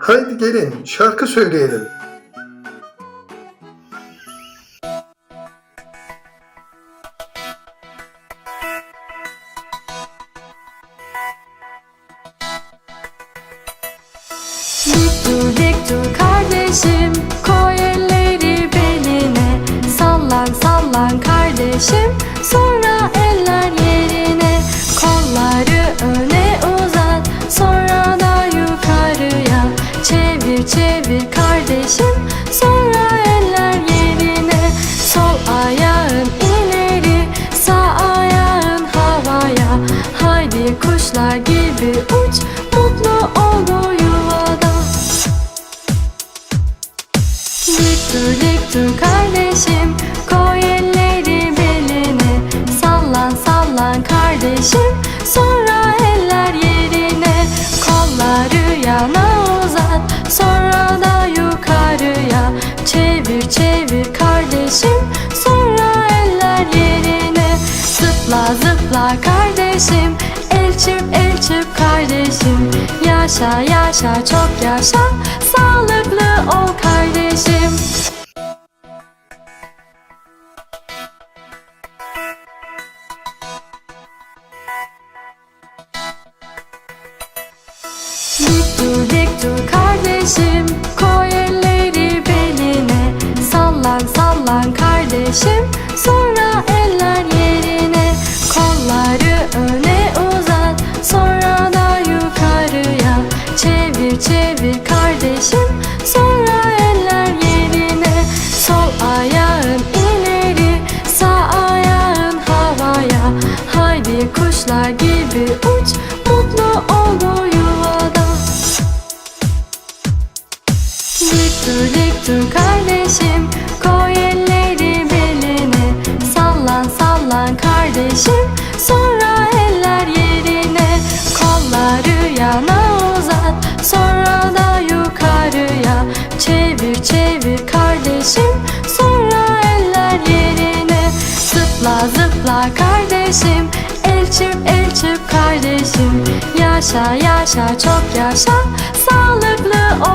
Haydi gelin şarkı söyleyelim. Dik dur dik dur kardeşim Çevir kardeşim. Sonra eller yerine Sol ayağın ileri Sağ ayağın havaya. Haydi kuşlar gibi uç Mutlu ol bu yuvada. Dik dur dik dur kardeşim Koy elleri beline. Sallan sallan kardeşim kardeşim. El çırp kardeşim. Yaşa yaşa çok yaşa. Sağlıklı ol kardeşim. Dik dur dik dur kardeşim kuşlar gibi uç Mutlu ol bu yuvada. Dik dur dik dur kardeşim Koy elleri beline. Sallan sallan kardeşim Sonra eller yerine. Kolları yana uzat Sonra da yukarıya. Çevir çevir kardeşim Sonra eller yerine. Zıpla zıpla kardeşim Çırp el çırp kardeşim. Yaşa yaşa çok yaşa. Sağlıklı ol